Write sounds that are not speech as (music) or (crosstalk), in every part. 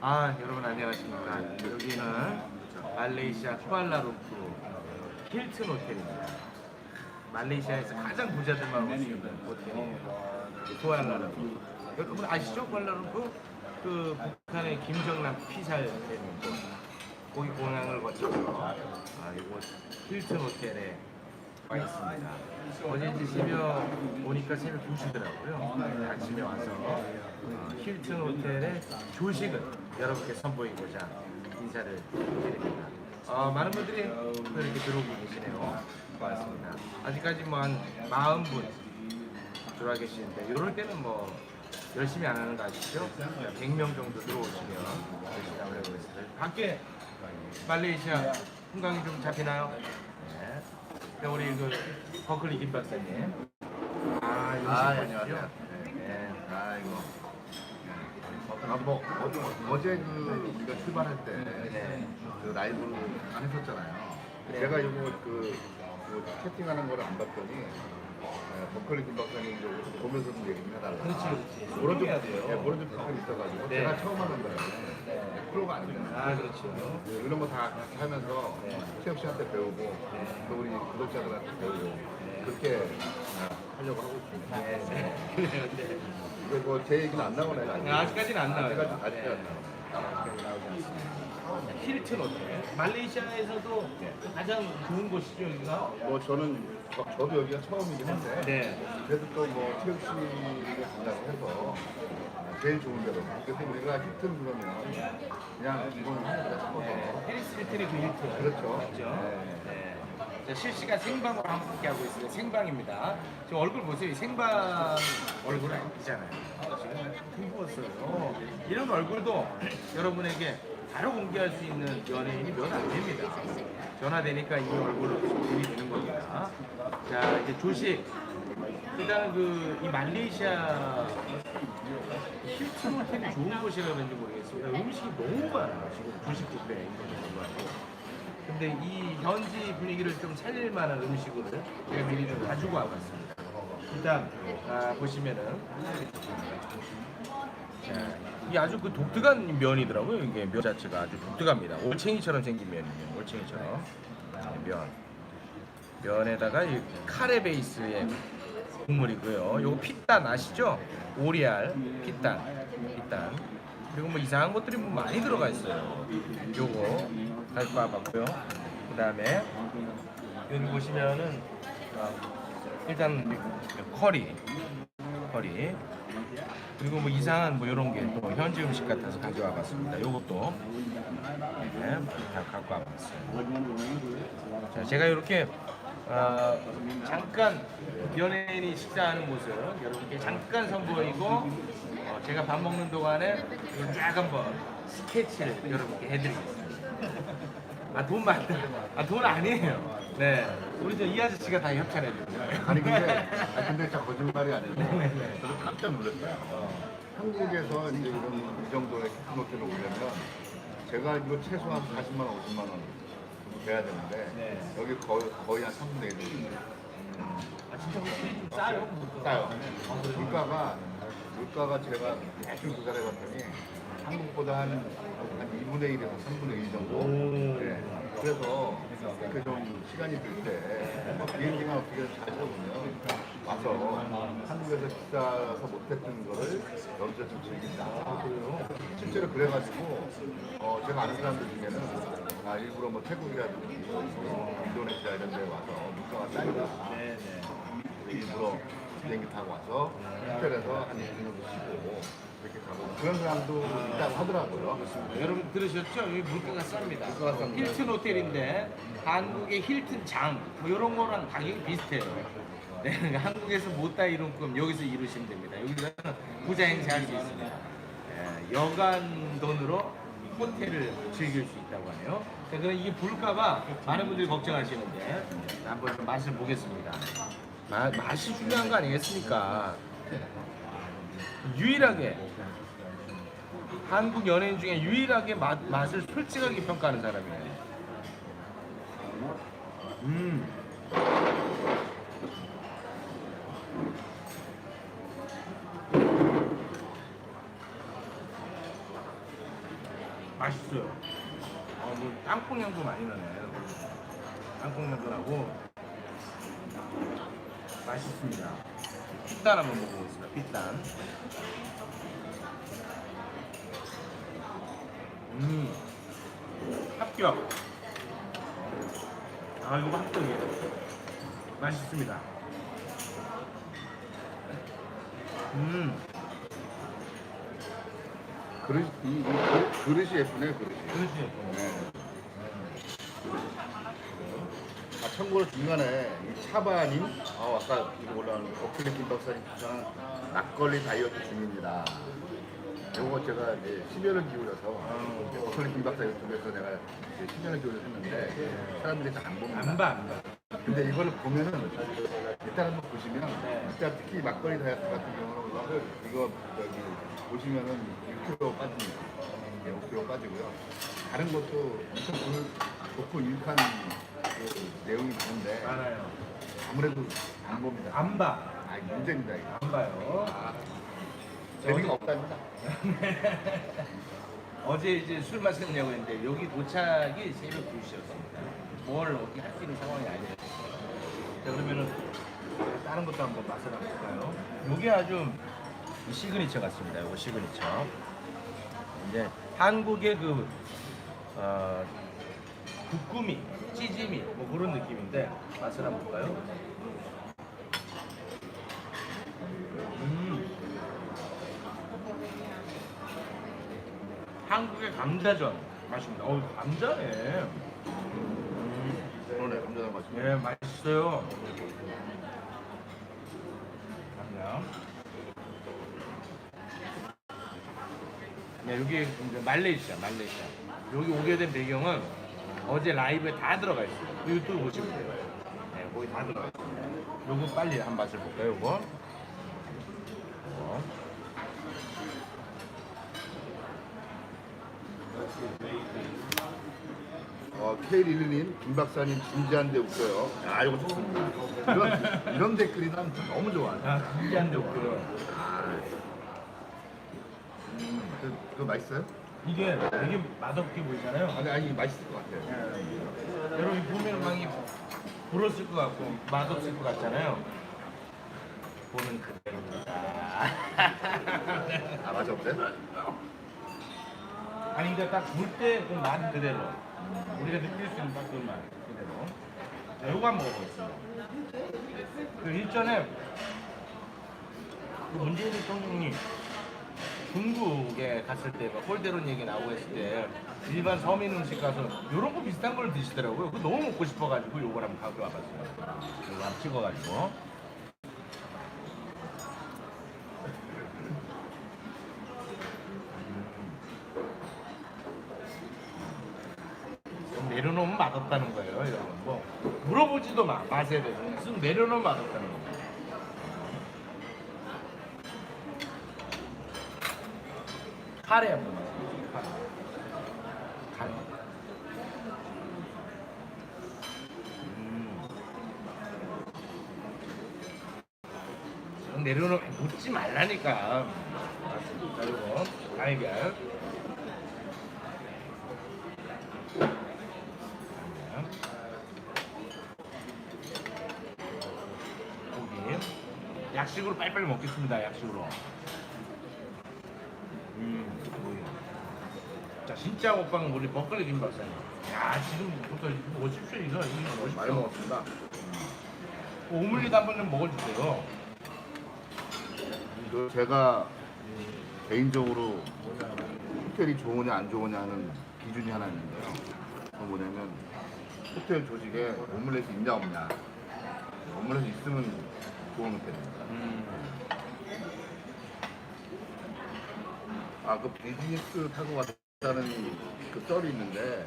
아 여러분 안녕하십니까. 여기는 말레이시아 쿠알라룸푸 힐튼 호텔입니다. 말레이시아에서 가장 부자들만 있는 호텔이에요 쿠알라룸푸. 여러분 아시죠? 쿠알라룸푸? 그 북한의 김정남 피살 되는 곳 거기 공항을 거쳐서 아 이곳 힐튼 호텔에 와 있습니다. 어제 이제 새벽 오니까 새벽 2시더라고요. 아침에 와서 어, 힐튼 호텔의 조식을 여러분께 선보이고자 인사를 드립니다. 어, 많은 분들이 또 이렇게 들어오고 계시네요. 고맙습니다. 아직까지 뭐한 40분 들어와 계시는데 이럴 때는 뭐 열심히 안 하는 거 아시죠? 100명 정도 들어오시면 열심히 한번 해보겠습니다. 밖에 말레이시아 풍광이 좀 잡히나요? 네. 네, 우리 그 버클리 김 박사님. 아, 요즘 아, 보시죠? 안녕하세요. 네. 아이고. 아, 뭐, 어제, 어제 그, 우리가 출발할 때, 네. 그 라이브를 안 했었잖아요. 네. 제가 이거 그, 그 채팅하는 거를 안 봤더니, 어, 버클리 김 박사님 이제 보면서 좀 얘기 좀 해달라. 그렇지, 그렇지. 뭐라 좀, 해야 돼요. 예, 뭐라 좀 조금 있어가지고. 네. 제가 처음 하는 거예요. 네. 프로가 아니잖아요. 아, 그렇죠. 네, 이런 거 다 같이 하면서 네. 최혁 씨한테 배우고 또 우리 구독자들한테 배우고 그렇게 아, 하려고 하고 있습니다. 네. 네. 그래요, 네. 이거 뭐제 얘기는 안? 아직? 아, 아직까지는 안 나와요. 아직까지 아직 네. 안 나와요. 아직까지 나오지 않습니다. 힐튼 호텔. 말레이시아에서도 가장 좋은 곳이죠, 여기가? 뭐 저는 저, 저도 여기가 처음이긴 한데 네. 그래도 또뭐 최욱 씨가 간다고 해서 제일 좋은 데로 그래서 우리가 히튼 그러면 그냥 기본 하나보다 싶어서 네. 해리스 힐튼의 그 힐튼. 그렇죠. 맞죠? 네. 네. 자, 실시간 생방으로 함께 하고 있습니다. 생방입니다. 지금 얼굴 보세요. 이 생방 얼굴 아니잖아요. 지금 힘부었어요. 이런 얼굴도 여러분에게 바로 공개할 수 있는 연예인이 몇 안 됩니다. 전화되니까 이 얼굴로 들이대는 겁니다. 자, 이제 조식. 일단은 그, 이 말레이시아 힐튼 호텔이 좋은 곳이라 그런지 모르겠습니다. 음식이 너무 많아요. 지금 조식 뷔페에 있는 불구하고. 근데 이 현지 분위기를 좀 살릴 만한 음식을 제가 미리 좀 가지고 와봤습니다. 일단 아, 보시면은 자, 이 아주 그 독특한 면이더라고요. 이게 면 자체가 아주 독특합니다. 올챙이처럼 생긴 면이에요. 올챙이처럼 네, 면. 면에다가 이 카레 베이스의 국물이고요. 요거 피탄 아시죠? 오리알 피탄 피탄 그리고 뭐 이상한 것들이 뭐 많이 들어가 있어요. 요거 가지고 와봤고요. 그 다음에 여기 보시면은 어, 일단 커리 커리 그리고 뭐 이상한 뭐 이런 게 또 현지 음식 같아서 가져와 봤습니다. 요것도 네, 다 갖고 와 봤어요. 자, 제가 이렇게 어, 잠깐 연예인이 식사하는 모습 여러분께 잠깐 선보이고 어, 제가 밥 먹는 동안에 쫙 한번 스케치를 여러분께 해드리겠습니다. 아 돈 많다. 아 돈 아니에요. 네, 우리 저 이 아저씨가 다 협찬해 줍니다. 아니 근데 아니 근데 진짜 거짓말이 아니고 네네. 저도 깜짝 놀랐어요. 한국에서 이제 이런 이 정도의 키트 호텔을 오려면 제가 알기로 최소한 40만 원, 50만 원 정도 돼야 되는데 네. 여기 거의 거의 한 3분의 1 정도 아 진짜 좀 싸요? 싸요. 물가가 물가가 제가 대충 조사를 해봤더니 한국보다 한, 한 2분의 1에서 3분의 1 정도. 오. 네. 그래서 이렇게 좀 시간이 들때 비행기나 어떻게 잘 타보면 와서 한국에서 비싸서 못했던 거를 여기서 좀 즐긴다. 실제로 그래가지고 어, 제가 아는 사람들 중에는 아, 일부러 뭐 태국이라든지 뭐 인도네시아 이런 데 와서 물가가 싸니까. 일부러 비행기 타고 와서 호텔에서 한 2주 정도 쉬고 이렇게 가고 그런 사람도 있다고 하더라고요. 여러분 들으셨죠? 여기 물가가 쌉니다. 물가가 쌉니다. 힐튼 호텔인데 한국의 힐튼 장, 뭐 이런 거랑 가격이 비슷해요. 네, 그러니까 한국에서 못다 이룬 꿈 여기서 이루시면 됩니다. 여기서는 부자 행사할 수 있습니다. 예, 여간 돈으로 호텔을 즐길 수 있다고 하네요. 자, 그럼 이게 물가가 많은 분들이 걱정하시는데 한번 좀 맛을 보겠습니다. 마, 맛이 중요한 거 아니겠습니까? 유일하게 한국 연예인 중에 유일하게 맛, 맛을 솔직하게 평가하는 사람이에요. 음. 맛있어요. 어, 뭐 땅콩 향도 많이 나네. 땅콩 향도 나고 맛있습니다. 피단 한번 먹어보겠습니다. 피단. 음, 합격. 아 이거 합격이에요. 맛있습니다. 음, 그릇, 이, 이 그- 그릇이 예쁘네, 그릇이. 그렇지. 네. 아, 참고로 중간에 이 차바님, 아, 아까 이거 올라오는 어플릭 김박사님 추천한 막걸리 다이어트 중입니다. 요거 제가 이제 심혈을 기울여서 어플릭 김박사 유튜브에서 내가 이제 심혈을 기울여서 했는데 사람들이 잘안 봅니다. 안 봐, 안 봐. 근데 이거를 보면은 일단 한번 보시면 네. 일단 특히 막걸리 다이어트 같은 경우는 이거 여기 보시면은 6kg 빠집니다. 네, 5kg 빠지고요. 다른 것도 엄청 그 좋고 유익한 그 내용이 많은데 많아요. 아무래도 안 봅니다. 안 봐. 아 문제입니다 이거. 안 봐요. 아, 재미가 없답니다. (laughs) 어제 이제 술 마셨냐고 했는데 여기 도착이 새벽 2시였습니다. 뭘 어떻게 할 수 있는 상황이 아니었어요. 자, 그러면은 다른 것도 한번 맛을 한번 볼까요? 요게 아주 이 시그니처 같습니다. 요거 시그니처. 이제 한국의 그 어, 국구미, 찌짐이 뭐 그런 느낌인데 맛을 한번 볼까요? 음. 한국의 감자전 맛입니다. 어우 감자네. 음, 그러네 감자는 맛있네. 예 맛있어요. 감자. 네 여기 이제 말레이시아 말레이시아. 여기 오게 된 배경은 어제 라이브에 다 들어가 있어요. 그 유튜브 보시면 돼요. 네 거기 다 들어가 있어요. 요거 빨리 한 맛을 볼까요? 요거. 요거. 어, K11님, 김 박사님 진지한데 웃겨요. 아 이거 좋습니다. 이런 이런 댓글이 난 너무 좋아. 아 진지한데 웃겨요. 음, 그, 그거 맛있어요? 이게 되게 맛없게 보이잖아요. 아니 아니 맛있을 것 같아요. 예. 여러분 보면 막이 불었을 것 같고 맛없을 것 같잖아요. 보는 그대로입니다. (laughs) 아 맛이 없어요? 아니 그러니까 딱볼때그맛 그대로 우리가 느낄 수 있는 딱그맛 그대로. 자, 요거 한번 먹어보겠습니다. 그 일전에 그 문재인 대통령이 중국에 갔을 때 막 홀대론 얘기 나오고 했을 때 일반 서민 음식 가서 요런 거 비슷한 걸 드시더라고요. 그거 너무 먹고 싶어가지고 요걸 한번 가져와봤어요. 요거 한번 찍어가지고. 좀 내려놓으면 맛없다는 거예요, 여러분. 뭐 물어보지도 마, 맛에 대해서. 쓱 내려놓으면 맛없다는 거예요. 카레 한번 마셔보세요. 카레. 카레. 음. 쓱 내려놓 묻지 말라니까. 자, 이거 달걀. 고기. 약식으로 빨리빨리 먹겠습니다. 약식으로. 음, 고기. 자, 진짜 먹방 우리 먹거리 김박사님. 야, 지금부터 이거 보십시오. 이거 이거 멋있죠? 많이 먹었습니다. 오믈렛 한번 좀 먹어주세요. 그 제가 개인적으로 호텔이 좋으냐 안 좋으냐 하는 기준이 하나 있는데요. 그건 뭐냐면 호텔 조직에 오믈렛이 있냐 없냐. 오믈렛이 있으면 좋은 호텔입니다. 음, 아 그 비즈니스 타고 왔 다는 그 썰이 있는데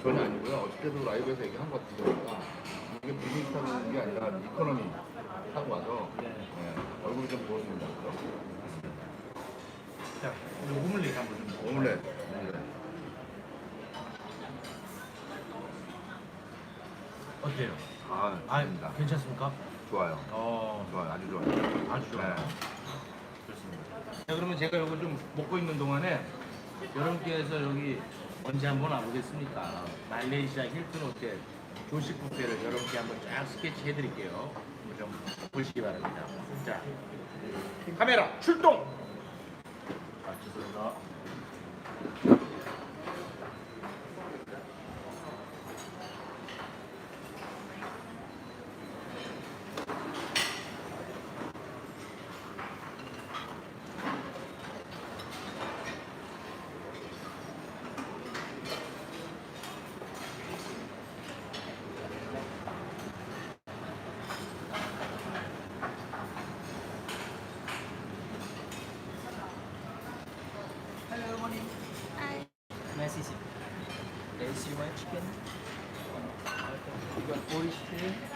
전혀 아니고요. 어저께도 라이브에서 얘기한 것 우리가 이게 비즈니스 오는 게 아니라 이코노미 타고 와서 네. 예, 얼굴이 좀 부었습니다. 자, 우리 오믈렛 한번 좀 먹어요. 오믈렛. 오믈렛. 어때요? 아, 아, 좋습니다. 괜찮습니까? 좋아요. 어, 좋아요. 아주 좋아요. 아주 좋아요. 네. 좋습니다. 자, 그러면 제가 이거 좀 먹고 있는 동안에 여러분께서 여기 언제 한번 와보겠습니까? 말레이시아 힐튼 호텔 조식 뷔페를 여러분께 한번 쫙 스케치 해 드릴게요. 한번 좀 보시기 바랍니다. 자, 카메라 출동! 아, 죄송합니다. You want chicken? You got chyba pójście.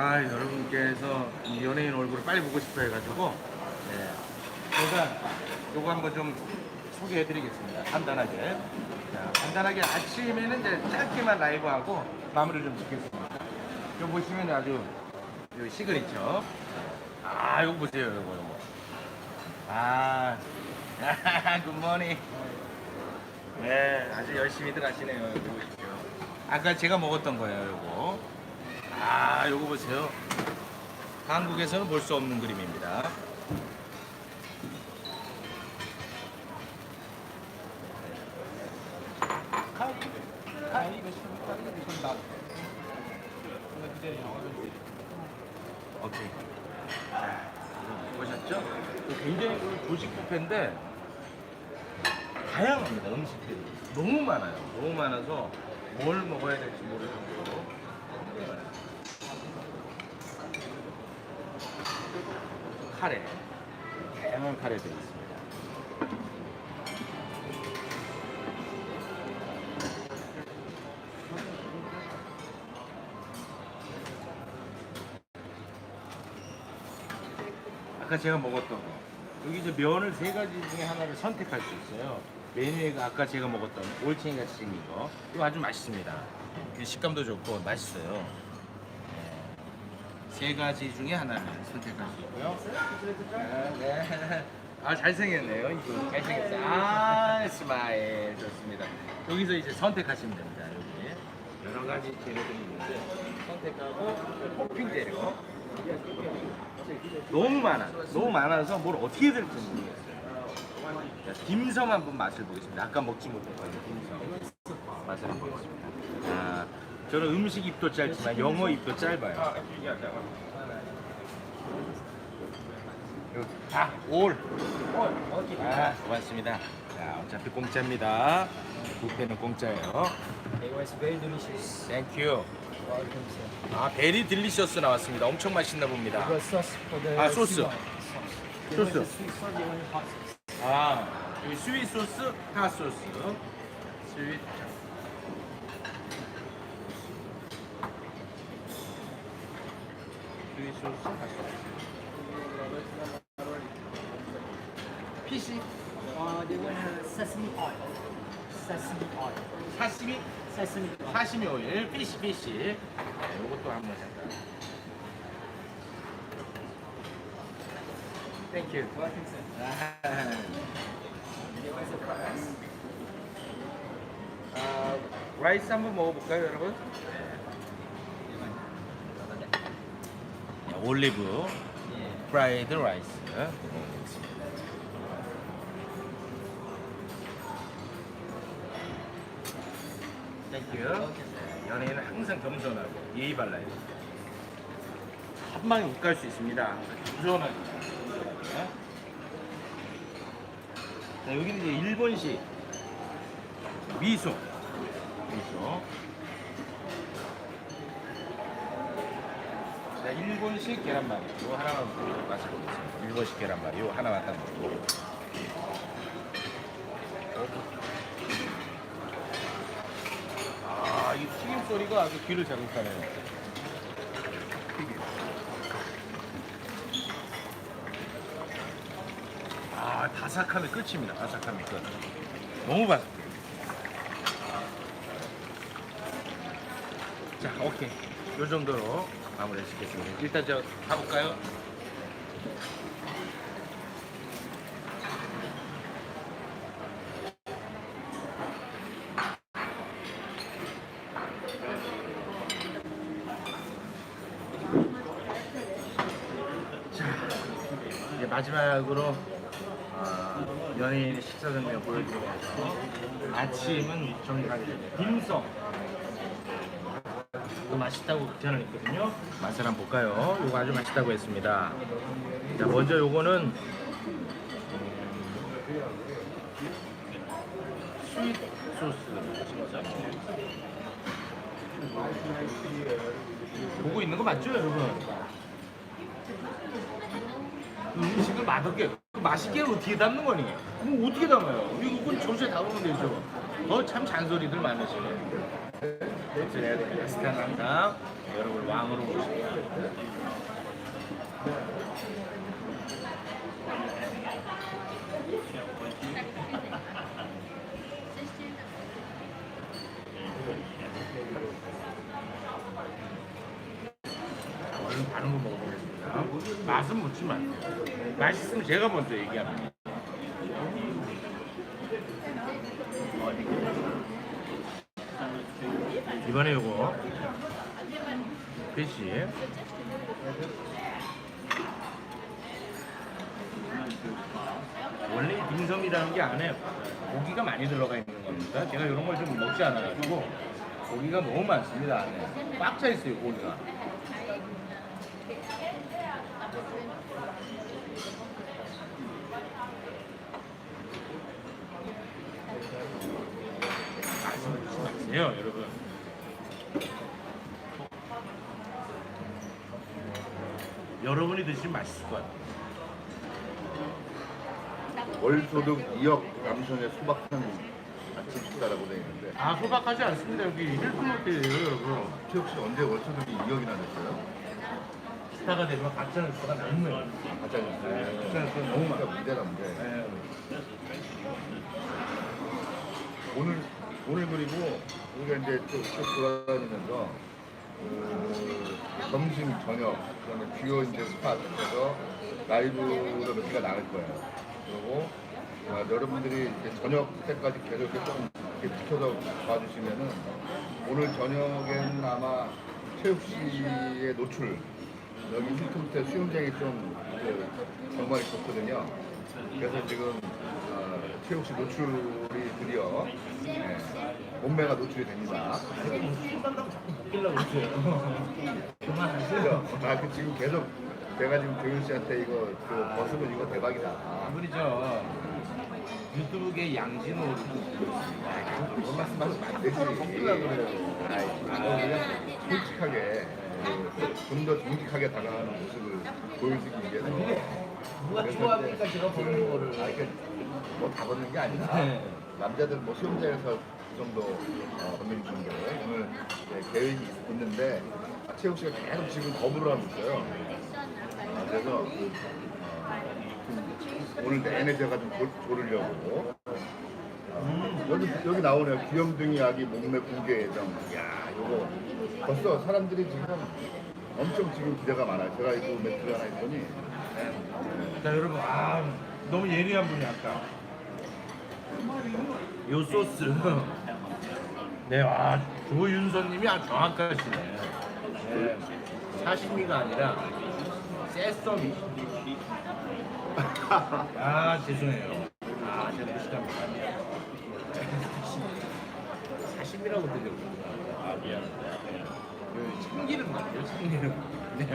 아 여러분께서 이 연예인 얼굴을 빨리 보고 싶어 해가지고 네. 제가 요거 한번 좀 소개해드리겠습니다. 간단하게. 자, 간단하게 아침에는 이제 짧게만 라이브하고 마무리를 좀 짓겠습니다. 요 보시면 아주 요 시그니처. 아 요거 보세요 요거 요거. 아 (laughs) 굿모닝 네 아주 열심히들 하시네요. 요거 보십시오. 아까 제가 먹었던 거예요 요거 아, 요거 보세요. 한국에서는 볼 수 없는 그림입니다. 오케이. 자, 보셨죠? 굉장히 그 조식 뷔페인데 다양합니다 음식들이 너무 많아요. 너무 많아서 뭘 먹어야 될지 정도로 굉장히 많아요. 카레 다양한 카레들이 있습니다. 아까 제가 먹었던 거 여기 이제 면을 세 가지 중에 하나를 선택할 수 있어요. 메뉴가 아까 제가 먹었던 올챙이 같이 생긴 거 이거 아주 맛있습니다. 이 식감도 좋고 맛있어요. 네. 세 가지 중에 하나를 선택할 수 있고요. 아, 네. 아 잘생겼네요. 이거 잘생겼어요. 아 스마일 좋습니다. 여기서 이제 선택하시면 됩니다. 여기 여러 가지 재료들이 있는데 선택하고 토핑 재료. 너무 많아. 너무 많아서 뭘 어떻게 될지 모르겠어요. 자, 딤섬 한번 맛을 보겠습니다. 아까 먹지 못했던 딤섬 맛을 한번 보겠습니다. 아, 저는 음식 입도 짧지만 영어 입도 짧아요. 다 올. 아, 고맙습니다. 자, 어차피 공짜입니다. 뷔페는 공짜예요. It was very delicious. 땡큐. Welcome, sir. 아, 베리 딜리셔스 나왔습니다. 엄청 맛있나 봅니다. It was sauce for the 아, 소스. Siwa was 소스. a sweet sauce, they want hot sauce. 아, 여기 스윗 소스, 핫 소스. 스윗. 스 핫 소스. 피시, Uh, they want uh, sesame oil. Sesame oil. 사시미, Sesame oil. 사시미 오일, 피시, 피시. 네, 이것도 한번 잠깐. 땡큐. Welcome, sir. 아, It was a price. 아, 라이스 한번 먹어볼까요, 여러분? 네, 올리브. 프라이드 라이스. 연예인은 항상 겸손하고 예의 발라야 돼요. 한 방에 못 갈 수 있습니다. 겸손하게. 네? 자, 여기는 이제 일본식 미소. 미소. 자, 일본식 계란말이. 이거 하나만 먹고 맛을 보겠습니다. 일본식 계란말이. 이거 하나만 딱 먹고. 아, 이 튀김 소리가 아주 귀를 자극하네요. 아, 바삭함이 끝입니다. 바삭함이 끝. 너무 바삭해. 자, 오케이. 요 정도로 마무리 짓겠습니다. 일단 저 가볼까요? 마지막으로 아, 연예인의 식사 장면 보여드리면서 아침은 정리하겠습니다. 딤섬. 이거 맛있다고 극찬을 했거든요. 맛을 한번 볼까요? 이거 아주 맛있다고 했습니다. 자, 먼저 요거는 스윗 소스. 보고 있는 거 맞죠, 여러분? 그 음식을 맛없게 맛있게 어떻게 담는 거니? 그럼 어떻게 담아요? 이건 조세 담으면 되죠. 어 참 잔소리들 많으시네. 그래야 됩니다. 스탄합니다. 여러분 왕으로 모십니다. 얼른 다른 거 먹어보겠습니다. 맛은 묻지 마세요. 맛있으면 제가 먼저 얘기합니다. 이번에 요거 배지 원래 빙섬이라는 게 안에 고기가 많이 들어가 있는 겁니다. 제가 이런 걸 좀 먹지 않아가지고 고기가 너무 많습니다. 안에 꽉 차 있어요 고기가. 맛있어요 여러분. 여러분이 드시면 맛있을 것 같아요. 월소득 2억 남성의 소박한 아침 식사라고 되어 있는데 아, 소박하지 않습니다. 여기 힐튼 호텔이에요, 여러분. 최욱 씨 언제 월소득이 2억이나 됐어요? 스타가 되면 가짜는 스타가 나는 거예요. 가짜 네, 뉴스. 가짜 뉴스는 너무 진짜 많아요. 문제가 문제. 네. 오늘 오늘 그리고 우리가 이제 쭉, 쭉 돌아다니면서 그 점심 저녁 그다음에 주요 이제 스팟에서 라이브로 몇 개가 나갈 거예요. 그리고 아, 여러분들이 이제 저녁 때까지 계속 이렇게 이렇게 지켜서 봐주시면은 오늘 저녁에는 아마 최욱 씨의 노출 여기 힐튼호텔 수영장이 좀 그 정말 좋거든요. 그래서 지금 어, 최욱 씨 노출이 드디어 네, 몸매가 노출이 됩니다. 웃기려고 그러세요. (laughs) 그만 하세요. 아, 그 지금 계속 내가 지금 조윤 씨한테 이거 그 벗으면 이거 대박이다. 우리 저 유튜브계 양진호 그런 말씀하시면 안 되지. 아이, 이거 그냥 솔직하게 좀 더 정직하게 다가가는 모습을 보여주기 위해서. 누가 좋아하니까 제가 보는 거를. 아, 이게 뭐다 벗는 게 아니라 네. 남자들 뭐 수영장에서 그 정도 어, 정도 오늘 네, 계획이 있는데 아, 최욱 씨가 계속 지금 거부를 하고 있어요. 아, 그래서 어, 좀 오늘 내내 제가 좀 조, 조르려고 어, 여기 여기 나오네요. 귀염둥이 아기 몸매 공개 예정. 야, 요거 벌써 사람들이 지금 엄청 지금 기대가 많아요. 제가 이거 멘트를 하나 했더니 자 여러분 아 너무 예리한 분이 아까 요 소스 네 아 조윤서님이 아주 정확하시네. 네, 사시미가 아니라 세서미 (laughs) 아 죄송해요. 아 제가 무식합니다 사시미라고 들렸구나 아 미안합니다. 그 참기름 같아요 참기름. 네.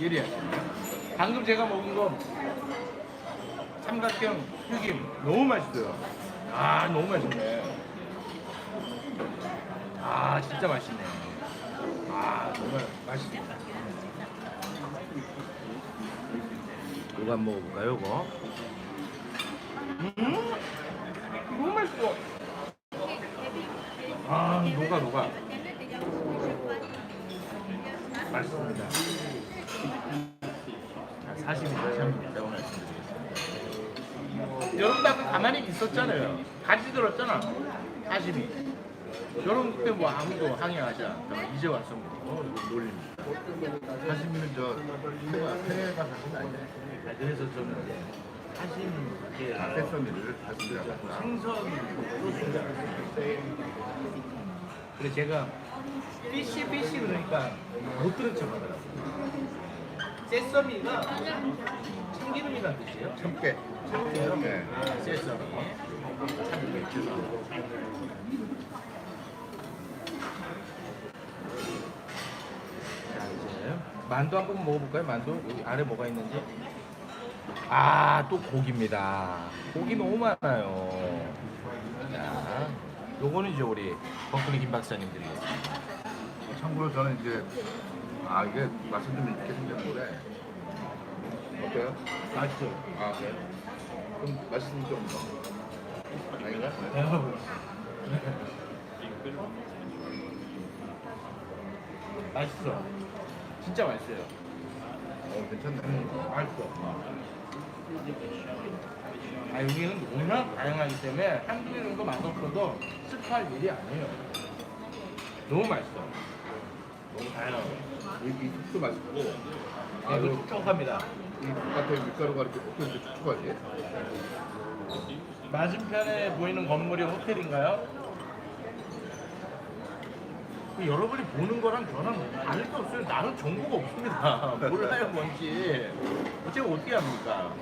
예리하시네요? 방금 제가 먹은 거 삼각형 튀김 너무 맛있어요. 아 너무 맛있네. 아 진짜 맛있네. 아 정말 맛있습니다. 이거 한번 먹어볼까요, 이거? 음, 너무 맛있어. 아 녹아 녹아. 맛있습니다. 자, 42점 제가 말씀드리겠습니다. 여러분 아까 가만히 있었잖아요. 같이 들었잖아. 42. 여러분 그때 뭐 아무도 항의하지 않다가 이제 와서 뭐 이거 놀립니다. 사시미는 저 해가 해가 사실 아니에요. 아, 그래서 저는 이제 사실 이게 세서미를 사시미라고 하구나. 생선 소스가 그래서 제가 피시 피시 그러니까 못 들은 척 하더라고요. 세서미가 참기름이라는 뜻이에요. 참깨. 참깨요? 네. 세서미. 참깨. 죄송합니다. 자 이제 만두 한번 먹어볼까요? 만두 여기 아래 뭐가 있는지. 아 또 고기입니다. 고기 너무 많아요. 자, 요거는 이제 우리 버클리 김 박사님 드리겠습니다. 참고로 저는 이제 아 이게 좀 있게 생겼는데 어때요? 맛있죠? 아 네. 좀 맛있으면 좀 더. 아닌가? (laughs) 맛있어. 진짜 맛있어요. 어 괜찮네. 맛있어. 아 여기는 워낙 다양하기 때문에 한두 개 정도 맛없어도 습할 일이 아니에요. 너무 맛있어. 너무 다양하고. 이, 이 국도 맛있고 아, 이거 촉촉합니다. 이 바깥에 밀가루가 이렇게 꼭 이렇게 촉촉하지. 맞은편에 보이는 건물이 호텔인가요? 그 여러분이 보는 거랑 저랑 다를 게 없어요. 나는 정보가 없습니다. (laughs) 몰라요 뭔지. 제가 어떻게 합니까?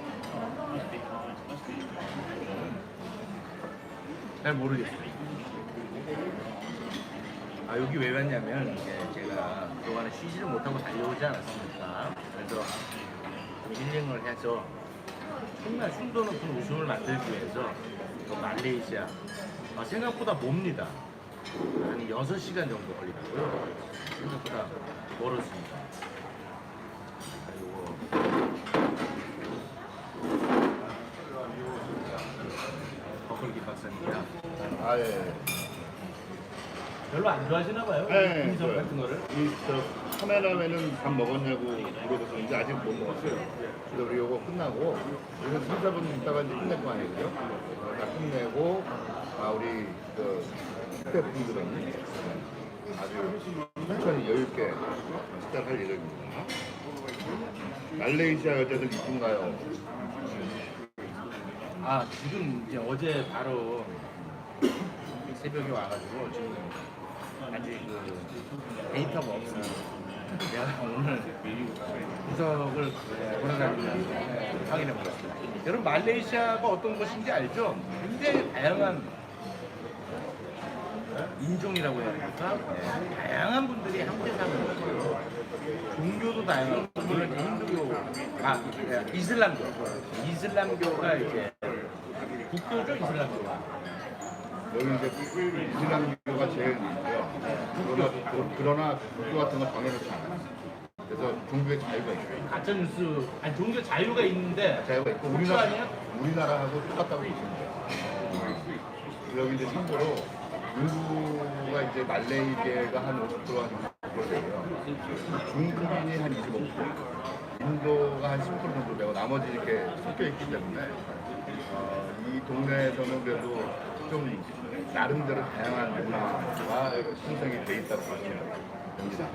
잘 모르겠어요. 아 여기 왜 왔냐면 제가 그동안에 쉬지를 못하고 달려오지 않았습니까? 그래서 힐링을 해서 정말 순도 높은 웃음을 만들기 위해서 또 말레이시아 아, 생각보다 멉니다. 한 6시간 정도 걸리고요. 생각보다 멀었습니다. 그리고 버클기 박사님이랑 아 예. 별로 안 좋아하시나 봐요. 네, 인성 네. 같은 거를. 이저 카메라맨은 밥 먹었냐고 물어봤었는데 아직 못 먹었어요. 그래서 우리 요거 끝나고 이거 3, 4분 있다가 이제 끝낼 거 아니에요? 어, 다 끝내고 아 우리 그 스태프분들은 아주 천천히 여유 있게 시작할 예정입니다. 말레이시아 여자들 이쁜가요? 아 지금 이제 어제 바로 새벽에 와가지고 지금 아직 그 데이터가 없어요. 내가 오늘 구석을 돌아다니면서 확인해 보겠습니다. 여러분 말레이시아가 어떤 곳인지 알죠? 굉장히 다양한 인종이라고 해야? 네, 다양한 분들이 함께 사는 곳이에요. 종교도 다양하고 물론 힌두교, 아 네, 이슬람교, 이슬람교가 이제 국교죠 이슬람교가. 여기 이제 이슬람교가 제일 있고요. 그러나, 그러나 국교 같은 건 정해놓지 않아요. 그래서 종교의 자유가 있어요. 가짜 뉴스, 아니 종교 자유가 있는데 자유가 있고 우리나라, 아니야? 우리나라하고 똑같다고 보시면 돼요. 여기 이제 참고로 인구가 이제 말레이계가 한 50%한 정도 되고요. 중국인이 한 25%, 인도가 한 10% 정도 되고 나머지 이렇게 섞여 있기 때문에 어, 이 동네에서는 그래도 좀 나름대로 다양한 문화가 형성이 돼 있다고 보시면 됩니다.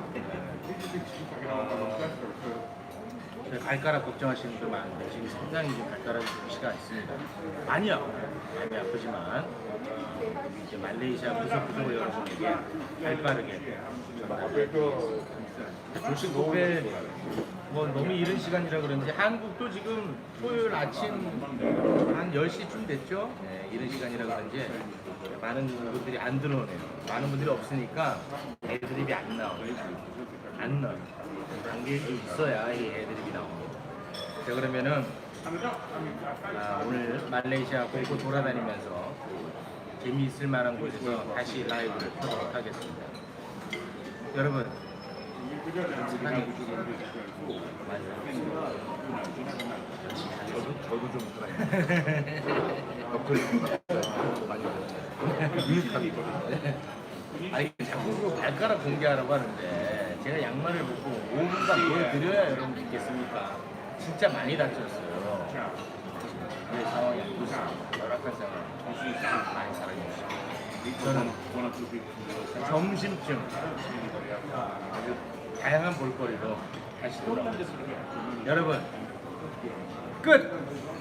네, 발가락 걱정하시는 분들 많은데 지금 상당히 지금 발가락이 좋지가 않습니다. 많이 아파요. 많이 아프지만 이제 말레이시아 구석구석 여러분에게 발빠르게 조식 뷔페 뭐 너무 이른 시간이라 그런지 한국도 지금 토요일 아침 한 10시쯤 됐죠? 네, 이른 시간이라 그런지 많은 분들이 안 들어오네요. 많은 분들이 없으니까 애드립이 안 나와요. 안 나와요. 관계도 있어야 이 애드립이 나옵니다. 자 그러면은 아, 오늘 말레이시아 곳곳 돌아다니면서 재미있을 만한 곳에서 다시 라이브를 하도록 하겠습니다. 여러분 저도, 저도 좀 많이. 아니 자꾸 그 발가락 공개하라고 하는데 제가 양말을 벗고 5분간 보여드려야 여러분 믿겠습니까? 진짜 많이 다쳤어요. 내 상황이 안 좋습니다. 열악한 상황 많이 사랑해주시고 저는 점심쯤 아주 다양한 볼거리로 다시 돌아오겠습니다. 여러분 끝!